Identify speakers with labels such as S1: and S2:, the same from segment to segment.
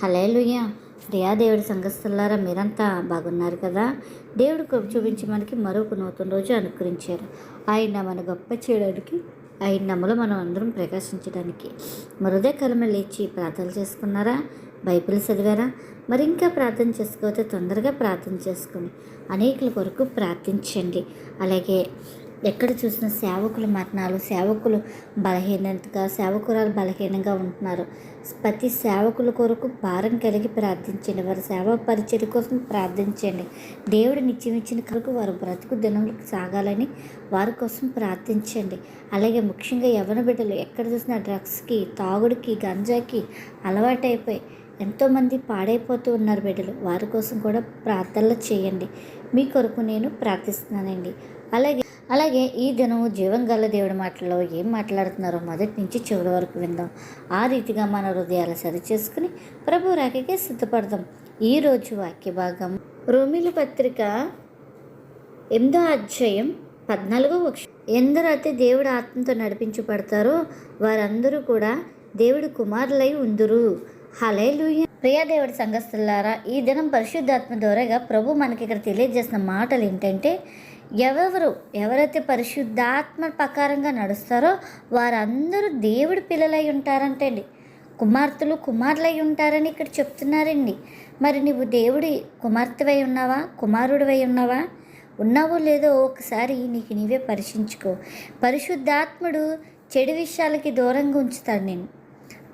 S1: Hallelujah Priya దేవుడి సంఘస్థలారా మీరంతా బాగున్నారు కదా? దేవుడు కృప చూపించి మనకి మరొక నూతన రోజు అనుకరించారు ఆయన మన గొప్ప చేయడానికి ఆయన నమ్మలో మనం అందరం ప్రకాశించడానికి. మరుదే కలమ లేచి ప్రార్థన చేసుకున్నారా? బైబిల్ చదివారా? మరి ఇంకా ప్రార్థన చేసుకోతే తొందరగా ప్రార్థన చేసుకుని అనేకుల కొరకు ప్రార్థించండి. అలాగే ఎక్కడ చూసిన సేవకుల మరణాలు సేవకులు బలహీనతగా సేవకురాలు బలహీనంగా ఉంటున్నారు. ప్రతి సేవకుల కొరకు భారం కలిగి ప్రార్థించండి. వారి సేవా పరిచయ కోసం ప్రార్థించండి. దేవుడు నిత్యమిచ్చిన కొరకు వారు బ్రతుకు దినములకు సాగాలని వారి కోసం ప్రార్థించండి. అలాగే ముఖ్యంగా యవన బిడ్డలు ఎక్కడ చూసినా డ్రగ్స్కి తాగుడికి గంజాకి అలవాటైపోయి ఎంతోమంది పాడైపోతూ ఉన్నారు బిడ్డలు. వారి కోసం కూడా ప్రార్థనలు చేయండి. మీ కొరకు నేను ప్రార్థిస్తున్నానండి. అలాగే అలాగే ఈ దినం జీవం గల దేవుడి మాటల్లో ఏం మాట్లాడుతున్నారో మొదటి నుంచి చివరి వరకు విందాం. ఆ రీతిగా మన హృదయాలు సరిచేసుకుని ప్రభు రాకకే సిద్ధపడదాం. ఈరోజు వాక్య భాగం రోమిల పత్రిక ఎనిమిదో అధ్యాయం పద్నాలుగో వక్ష ఎందరైతే దేవుడు ఆత్మతో నడిపించబడతారో వారందరూ కూడా దేవుడి కుమారులై ఉందురు. హలేలుయ ప్రియ దేవుడి సంఘస్థులారా ఈ దినం పరిశుద్ధాత్మ ద్వారాగా ప్రభు మనకి ఇక్కడ తెలియజేసిన మాటలు ఏంటంటే ఎవరెవరు ఎవరైతే పరిశుద్ధాత్మ ప్రకారంగా నడుస్తారో వారందరూ దేవుడి పిల్లలై ఉంటారంటండి. కుమార్తెలు కుమారులై ఉంటారని ఇక్కడ చెప్తున్నారండి. మరి నువ్వు దేవుడి కుమార్తెవై ఉన్నావా? కుమారుడివై ఉన్నావా? ఉన్నావో లేదో ఒకసారి నీకు నీవే పరీక్షించుకో పరిశుద్ధాత్ముడు చెడు విషయాలకి దూరంగా ఉంచుతాడు నేను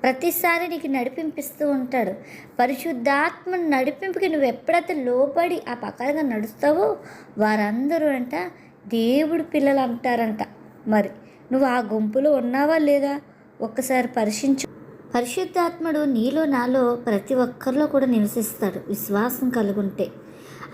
S1: ప్రతిసారి నీకు నడిపింపిస్తూ ఉంటాడు. పరిశుద్ధాత్మ నడిపింపుకి నువ్వు ఎప్పుడైతే లోబడి ఆ పక్కగా నడుస్తావో వారందరూ అంట దేవుడు పిల్లలు అంటారంట. మరి నువ్వు ఆ గుంపులో ఉన్నావా లేదా? ఒక్కసారి పరిశీలించు. పరిశుద్ధాత్ముడు నీలో నాలో ప్రతి ఒక్కరిలో కూడా నివసిస్తాడు విశ్వాసం కలుగుంటే.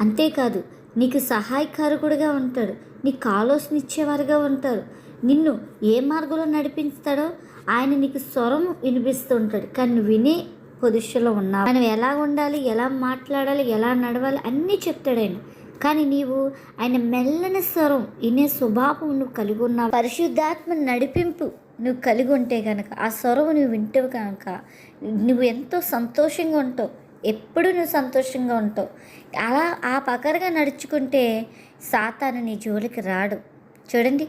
S1: అంతేకాదు నీకు సహాయకారకుడిగా ఉంటాడు నీకు ఆలోచన ఇచ్చేవారుగా ఉంటారు. నిన్ను ఏ మార్గంలో నడిపిస్తాడో ఆయన నీకు స్వరం వినిపిస్తూ ఉంటాడు కానీ వినే పొజిషన్లో ఉన్నావు. మనం ఎలా ఉండాలి ఎలా మాట్లాడాలి ఎలా నడవాలి అన్నీ చెప్తాడు ఆయన. కానీ నీవు ఆయన మెల్లని స్వరం వినే స్వభావం నువ్వు కలిగి ఉన్నావు. పరిశుద్ధాత్మ నడిపింపు నువ్వు కలిగి ఉంటే కనుక ఆ స్వరం నువ్వు వింటావు కనుక నువ్వు ఎంతో సంతోషంగా ఉంటావు. ఎప్పుడు నువ్వు సంతోషంగా ఉంటావు. అలా ఆ పకరగా నడుచుకుంటే సాతాను నీ జోలికి రాడు. చూడండి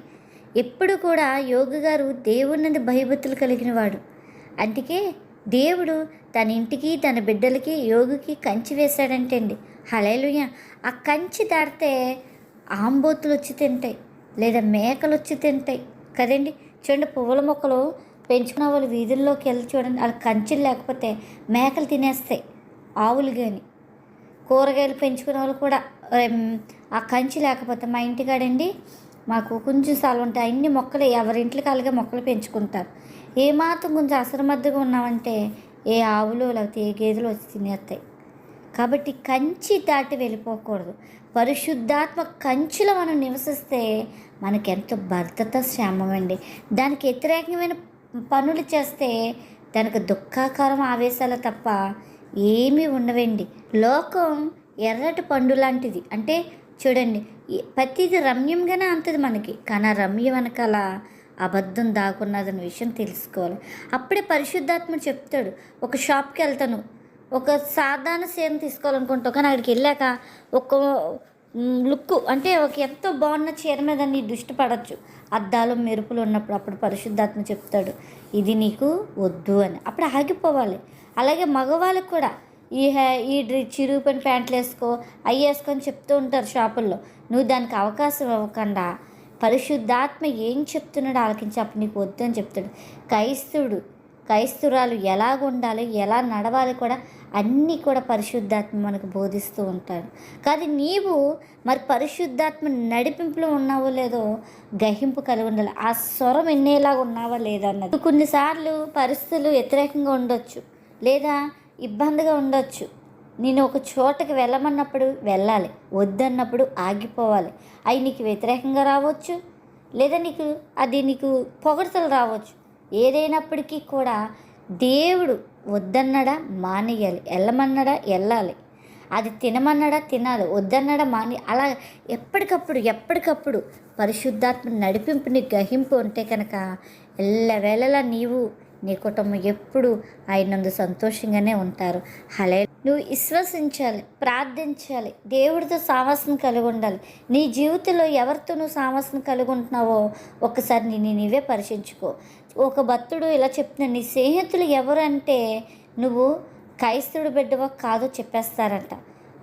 S1: ఎప్పుడు కూడా యోగి గారు దేవుని భయభక్తులు కలిగిన వాడు అందుకే దేవుడు తన ఇంటికి తన బిడ్డలకి యోగికి కంచి వేశాడంటే అండి హలేలుయ ఆ కంచి దాటితే ఆంబోతులు వచ్చి తింటాయి లేదా మేకలు వచ్చి తింటాయి కదండి. చూడండి పువ్వుల మొక్కలు పెంచుకున్న వాళ్ళు వీధుల్లోకి వెళ్ళి చూడండి వాళ్ళ కంచెలు లేకపోతే మేకలు తినేస్తాయి ఆవులు కానీ కూరగాయలు పెంచుకునే వాళ్ళు కూడా ఆ కంచి లేకపోతే మా ఇంటికాడండి మాకు కొంచెం స్థలం ఉంటాయి అన్ని మొక్కలు ఎవరింట్లకి అలాగే మొక్కలు పెంచుకుంటారు. ఏమాత్రం కొంచెం అసరమద్దగా ఉన్నామంటే ఏ ఆవులు లేకపోతే ఏ గేదెలు వచ్చి తినేస్తాయి. కాబట్టి కంచి దాటి వెళ్ళిపోకూడదు. పరిశుద్ధాత్మ కంచిలో మనం నివసిస్తే మనకి ఎంతో భద్రత శ్యామం దానికి వ్యతిరేకమైన పనులు చేస్తే దానికి దుఃఖాకారం ఆవేశాలు తప్ప ఏమీ ఉండవండి. లోకం ఎర్రటి పండు లాంటిది. అంటే చూడండి ప్రతిది రమ్యంగానే అంతది మనకి. కానీ ఆ రమ్య వెనకాల అబద్ధం దాగున్నదన్న విషయం తెలుసుకోవాలి. అప్పుడే పరిశుద్ధాత్మ చెప్తాడు ఒక షాప్కి వెళ్తాను. ఒక సాధారణ సేమ్ తీసుకోవాలనుకుంటావు కానీ అక్కడికి వెళ్ళాక ఒక లుక్ అంటే ఒక ఎంతో బాగున్న చీర మీద నీ దృష్టి పడవచ్చు అద్దాలు మెరుపులు ఉన్నప్పుడు అప్పుడు పరిశుద్ధాత్మ చెప్తాడు ఇది నీకు వద్దు అని. అప్పుడు ఆగిపోవాలి. అలాగే మగవాళ్ళకి కూడా ఈ హే ఈ డ్రి చిరుగుపని ప్యాంట్లు వేసుకో అవి వేసుకొని చెప్తూ ఉంటారు షాపుల్లో. నువ్వు దానికి అవకాశం ఇవ్వకుండా. పరిశుద్ధాత్మ ఏం చెప్తున్నాడో ఆలకించి అప్పుడు నీకు వద్దు అని చెప్తాడు. క్రైస్తుడు క్రైస్తురాలు ఎలా ఉండాలి ఎలా నడవాలి కూడా అన్నీ కూడా పరిశుద్ధాత్మ మనకు బోధిస్తూ ఉంటాడు. కానీ నీవు మరి పరిశుద్ధాత్మ నడిపింపులో ఉన్నావో లేదో గ్రహింపు కలిగి ఉండాలి. ఆ స్వరం ఎన్నేలాగా ఉన్నావా లేదా అన్నది. కొన్నిసార్లు పరిస్థితులు వ్యతిరేకంగా ఉండొచ్చు. లేదా ఇబ్బందిగా ఉండొచ్చు. నేను ఒక చోటకి వెళ్ళమన్నప్పుడు వెళ్ళాలి. వద్దన్నప్పుడు ఆగిపోవాలి. అవి నీకు వ్యతిరేకంగా రావచ్చు. లేదా నీకు అది నీకు పొగడతలు రావచ్చు. ఏదైనప్పటికీ కూడా దేవుడు వద్దన్నడా మానేయాలి. వెళ్ళమన్నడా వెళ్ళాలి. అది తినమన్నడా తినాలి. వద్దన్నడా మాని అలా ఎప్పటికప్పుడు ఎప్పటికప్పుడు పరిశుద్ధాత్మ నడిపింపుని గ్రహింపు ఉంటే కనుక ఎల్లవేళలా నీవు నీ కుటుంబం ఎప్పుడు ఆయనందు సంతోషంగానే ఉంటారు. హలే నువ్వు విశ్వసించాలి ప్రార్థించాలి దేవుడితో సావాసం కలిగి ఉండాలి. నీ జీవితంలో ఎవరితో నువ్వు సావాసం కలిగి ఉంటున్నావో ఒకసారి నేను నీవే పరిశీలించుకో. ఒక భక్తుడు ఇలా చెప్తున్నా నీ స్నేహితులు ఎవరంటే నువ్వు క్రైస్తవుడు బిడ్డవో కాదో చెప్పేస్తారంట.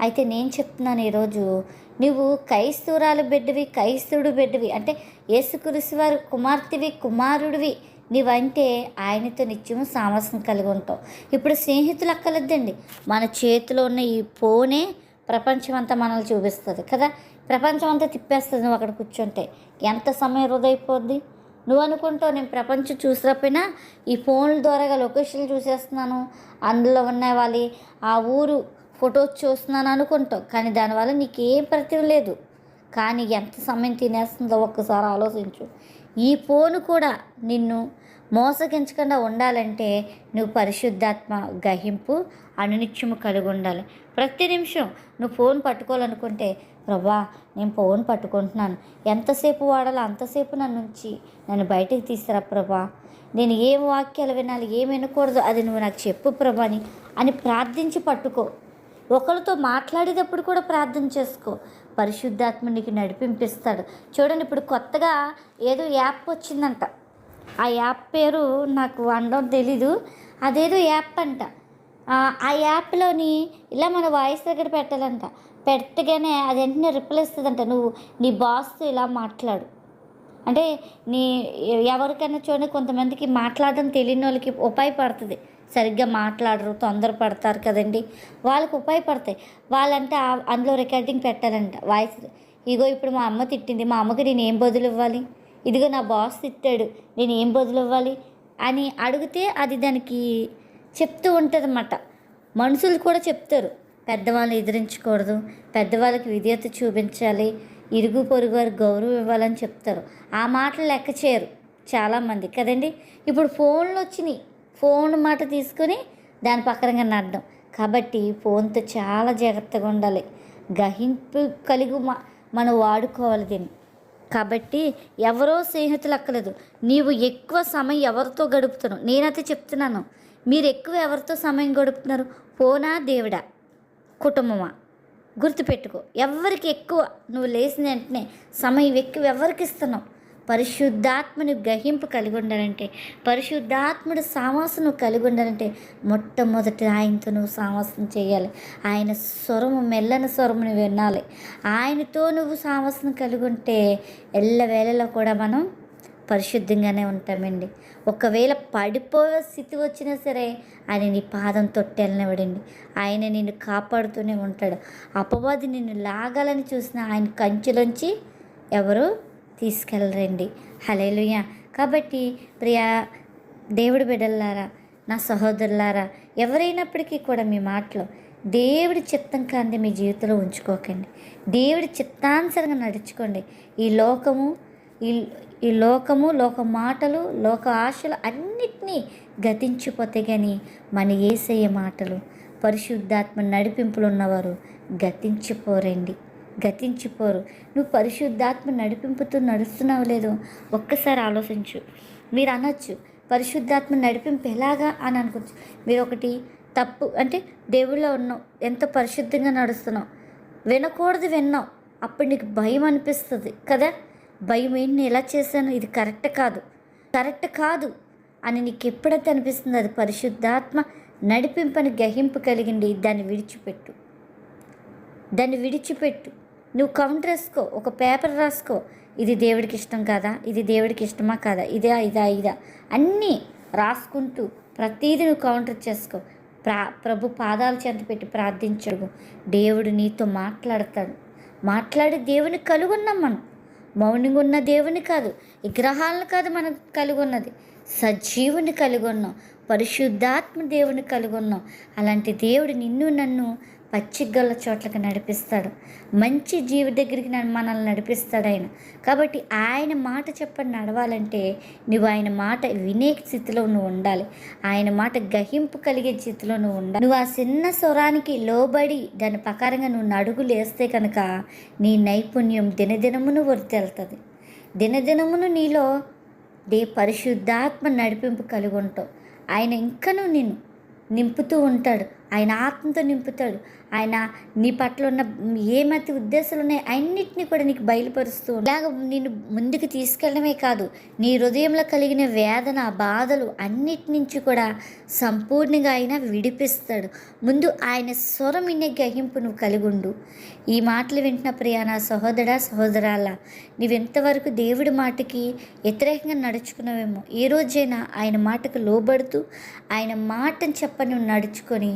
S1: అయితే నేను చెప్తున్నాను ఈరోజు నువ్వు క్రైస్తవురాలు బిడ్డవి క్రైస్తవుడు బిడ్డవి అంటే యేసుకురిసి వారి కుమార్తెవి కుమారుడివి నీవంటే ఆయనతో నిత్యం సామరస్యం కలిగి ఉంటావు. ఇప్పుడు స్నేహితులు అక్కలద్దండి మన చేతిలో ఉన్న ఈ ఫోనే ప్రపంచం అంతా మనల్ని చూపిస్తుంది కదా. ప్రపంచం అంతా తిప్పేస్తుంది నువ్వు అక్కడ కూర్చుంటే. ఎంత సమయం వృధైపోద్ది? నువ్వు అనుకుంటావు నేను ప్రపంచం చూసినప్పుడైనా ఈ ఫోన్ల ద్వారా లొకేషన్లు చూసేస్తున్నాను. అందులో ఉన్న వాళ్ళ ఆ ఊరు ఫొటోస్ చూస్తున్నాను అనుకుంటావు. కానీ దానివల్ల నీకేం ప్రతిభ లేదు. కానీ ఎంత సమయం తినేస్తుందో ఒక్కసారి ఆలోచించు. ఈ ఫోన్ కూడా నిన్ను మోసగించకుండా ఉండాలంటే నువ్వు పరిశుద్ధాత్మ గహింపు అనునిత్యము కలిగి ఉండాలి. ప్రతి నిమిషం నువ్వు ఫోన్ పట్టుకోవాలనుకుంటే ప్రభా నేను ఫోన్ పట్టుకుంటున్నాను. ఎంతసేపు వాడాలో అంతసేపు నన్ను ఉంచి నన్ను బయటకు తీసుకురా ప్రభా? నేను ఏం వాక్యాలు వినాలి ఏం వినకూడదు అది నువ్వు నాకు చెప్పు ప్రభాని అని ప్రార్థించి పట్టుకో. ఒకరితో మాట్లాడేటప్పుడు కూడా ప్రార్థన చేసుకో. పరిశుద్ధాత్మ నీకు నడిపింపిస్తాడు. చూడండి ఇప్పుడు కొత్తగా ఏదో యాప్ వచ్చిందంట. ఆ యాప్ పేరు నాకు అనడం తెలీదు. అదేదో యాప్ అంట. ఆ యాప్లోని ఇలా మన వాయిస్ దగ్గర పెట్టాలంట. పెట్టగానే అది వెంటనే రిప్లై ఇస్తుందంట నువ్వు నీ బాస్తో ఇలా మాట్లాడు. అంటే నీ ఎవరికైనా చూడండి కొంతమందికి మాట్లాడడం తెలియని వాళ్ళకి ఉపయోగపడుతుంది. సరిగ్గా మాట్లాడరు తొందరపడతారు కదండి. వాళ్ళకి ఉపయోగపడతాయి. వాళ్ళంటే అందులో రికార్డింగ్ పెట్టాలంట. వాయిస్ ఇగో ఇప్పుడు మా అమ్మ తిట్టింది. మా అమ్మకి నేను ఏం బదులు ఇవ్వాలి ఇదిగో నా బాస్ తిట్టాడు నేను ఏం బదులు ఇవ్వాలి అని అడిగితే అది దానికి చెప్తూ ఉంటుంది అన్నమాట మనుషులు కూడా చెప్తారు పెద్దవాళ్ళు ఎదిరించకూడదు పెద్దవాళ్ళకి విధేయత చూపించాలి ఇరుగు పొరుగు వారికి గౌరవం ఇవ్వాలని చెప్తారు. ఆ మాటలు లెక్క చేయరు చాలామంది కదండి? ఇప్పుడు ఫోన్లు వచ్చినాయి ఫోన్ మాట తీసుకొని దాని పక్కనగా నడడం కాబట్టి ఫోన్తో చాలా జాగ్రత్తగా ఉండాలి. గహింపు కలిగి మ- మనం వాడుకోవాలి దీన్ని. కాబట్టి ఎవరో స్నేహితులు అక్కలేదు నీవు ఎక్కువ సమయం ఎవరితో గడుపుతున్నావు? నేనైతే చెప్తున్నాను. మీరు ఎక్కువ ఎవరితో సమయం గడుపుతున్నారు? పోనా దేవుడా? కుటుంబమా? గుర్తుపెట్టుకో. ఎవరికి ఎక్కువ నువ్వు లేచిన వెంటనే సమయం ఎక్కువ ఎవరికి ఇస్తున్నావు? పరిశుద్ధాత్మని గ్రహింపు కలిగి ఉండాలంటే పరిశుద్ధాత్ముడు సామాసను కలిగి ఉండాలంటే మొట్టమొదటి ఆయనతో నువ్వు సామాసం చేయాలి. ఆయన స్వరము మెల్లని స్వరమును వినాలి. ఆయనతో నువ్వు సామాసం కలిగి ఉంటే ఎల్లవేళలో కూడా మనం పరిశుద్ధంగానే ఉంటామండి. ఒకవేళ పడిపోయే స్థితి వచ్చినా సరే ఆయన నీ పాదం తొట్టెళ్ళనివ్వడండి ఆయన నిన్ను కాపాడుతూనే ఉంటాడు. అపవాది నిన్ను లాగాలని చూసిన ఆయన కంచులోంచి ఎవరు తీసుకెళ్ళరండి. హలేలుయ కాబట్టి ప్రియా దేవుడి బిడ్డలారా నా సహోదరులారా ఎవరైనప్పటికీ కూడా మీ మాటలో దేవుడి చిత్తం కాంతి మీ జీవితంలో ఉంచుకోకండి. దేవుడి చిత్తానుసరంగా నడుచుకోండి. ఈ లోకము ఈ ఈ లోకము లోక మాటలు లోక ఆశలు అన్నిటినీ గతించిపోతే కానీ మన ఏసయ్య మాటలు పరిశుద్ధాత్మ నడిపింపులు ఉన్నవారు గతించిపోరండి. గతించిపోరు. నువ్వు పరిశుద్ధాత్మ నడిపింపుతూ నడుస్తున్నావు లేదో ఒక్కసారి ఆలోచించు. మీరు అనొచ్చు పరిశుద్ధాత్మ నడిపింపు ఎలాగా అని అనుకోవచ్చు. మీరు ఒకటి తప్పు అంటే దేవుళ్ళో ఉన్నావు ఎంత పరిశుద్ధంగా నడుస్తున్నావు. వినకూడదు విన్నావు అప్పుడు నీకు భయం అనిపిస్తుంది కదా? భయం ఏంటి? నేను ఎలా చేశాను? ఇది కరెక్ట్ కాదు. కరెక్ట్ కాదు అని నీకు ఎప్పుడైతే అనిపిస్తుంది అది పరిశుద్ధాత్మ నడిపింపని గ్రహింపు కలిగింది. దాన్ని విడిచిపెట్టు. దాన్ని విడిచిపెట్టు. నువ్వు కౌంటర్ రాసుకో ఒక పేపర్ రాసుకో. ఇది దేవుడికి ఇష్టం కాదా? ఇది దేవుడికి ఇష్టమా కాదా? ఇదా ఇదా ఇదా. అన్నీ రాసుకుంటూ ప్రతీది నువ్వు కౌంటర్ చేసుకో. ప్రా ప్రభు పాదాలు చెంత పెట్టి ప్రార్థించడు. దేవుడు నీతో మాట్లాడతాడు. మాట్లాడి దేవుని కలుగున్నాం మనం. మౌనంగా ఉన్న దేవుని కాదు విగ్రహాలను కాదు మనం కలిగి సజీవుని కలిగి పరిశుద్ధాత్మ దేవుని కలిగున్నాం అలాంటి దేవుడు నిన్ను నన్ను పచ్చిగల చోట్లకి నడిపిస్తాడు. మంచి జీవి దగ్గరికి మనల్ని నడిపిస్తాడు ఆయన. కాబట్టి ఆయన మాట చెప్పని నడవాలంటే నువ్వు ఆయన మాట వినే స్థితిలో నువ్వు ఉండాలి. ఆయన మాట గహింపు కలిగే స్థితిలో నువ్వు ఉండాలి. నువ్వు ఆ చిన్న స్వరానికి లోబడి దాని ప్రకారంగా నువ్వు నడుగులు వేస్తే కనుక నీ నైపుణ్యం దినదినమును వర్తెళ్తుంది దినదినమును నీలో దే పరిశుద్ధాత్మ నడిపింపు కలిగి ఉంటావు ఆయన ఇంకనూ నిన్ను నింపుతూ ఉంటాడు. ఆయన ఆత్మతో నింపుతాడు. ఆయన నీ పట్ల ఉన్న ఏమైతే ఉద్దేశాలు ఉన్నాయి అన్నిటినీ కూడా నీకు బయలుపరుస్తూ ఇలాగ నేను ముందుకు తీసుకెళ్ళడమే కాదు నీ హృదయంలో కలిగిన వేదన బాధలు అన్నిటి నుంచి కూడా సంపూర్ణంగా ఆయన విడిపిస్తాడు. ముందు ఆయన స్వరం వినే గ్రహింపు నువ్వు కలిగుండు ఈ మాటలు వింటున్న ప్రియా సహోదర సహోదరా సహోదరాల నువ్వెంతవరకు దేవుడి మాటకి వ్యతిరేకంగా నడుచుకున్నావేమో ఏ రోజైనా ఆయన మాటకు లోబడుతూ ఆయన మాటను చెప్పని నువ్వు నడుచుకొని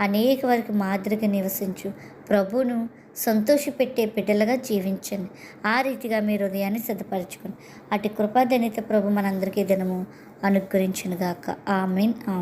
S1: అనేక వరకు మాదిరిగా నివసించు. ప్రభువును సంతోషపెట్టే బిడ్డలుగా జీవించండి. ఆ రీతిగా మీ హృదయాన్ని సిద్ధపరచుకోండి. అటు కృపాధనిత ప్రభు మనందరికీ దినము అనుగ్రహించునుగాక. Amen amen.